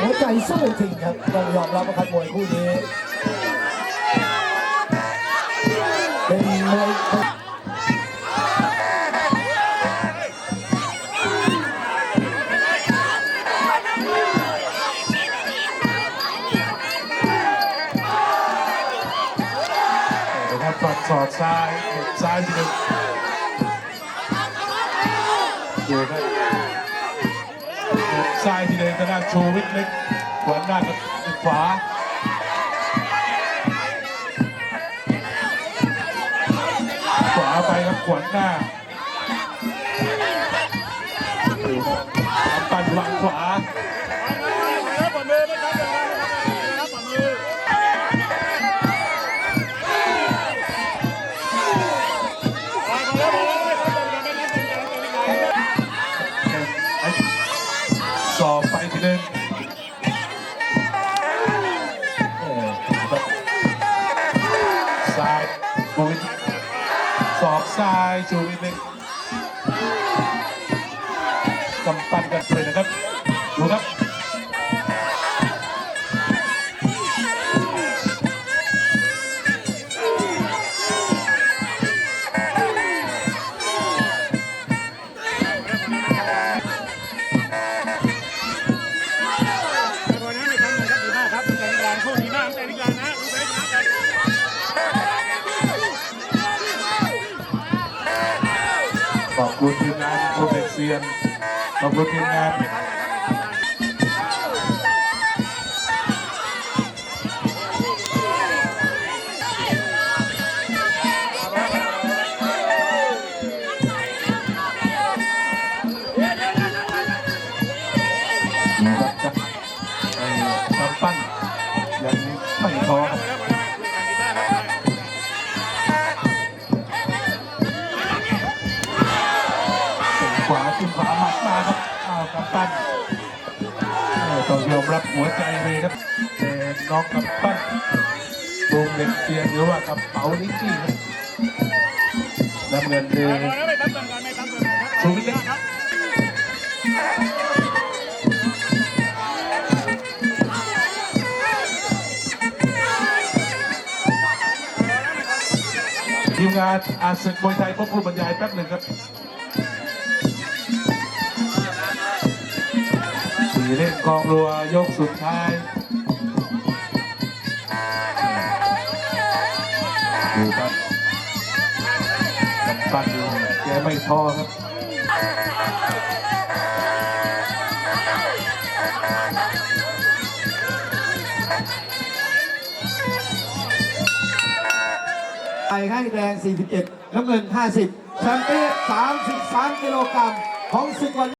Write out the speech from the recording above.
หัวใจสู้จริงครับต้องยอมรับว่าคันมวยคู่นี้ เป็นมวยนะครับฝัดศอกซ้ายซ้ายทีหนึงดูครับ เด็กซ้ายทีหนึงทางด้านชูวิทย์เล็กขวาหน้ากับขวาขวาไปครับขวาหน้า ปั่นวางขวา หนึ่งสออครับซ้ายชูวิทสอบซ้ายชูวิทหนึ่งกำปั้นกันเลยนะครับ ดูครับ ขอบคุณทีมงานโปรเทคเซียนขอบคุณทีมงาน ขวาขึ้นขวาหมัดมาครับอ้าวกำปั้นต้องยอมรับหัวใจเลยครับแต่น้องกำปั้นวงเด็กเสียนหรือว่ากระเป๋านิกกี้น้ำเงินคือชูวิทย์ทีมงานอาศึกมวยไทยพบผู้บรรยายแป๊บหนึ่งครับ เล่นกองรัวยกสุดท้ายดูครับกำปั้นดูแกไม่ท้อครับไปให้แดง47น้ำเงิน 50 แชมเปี้ยน 33 กิโลกรัมของศึกวัน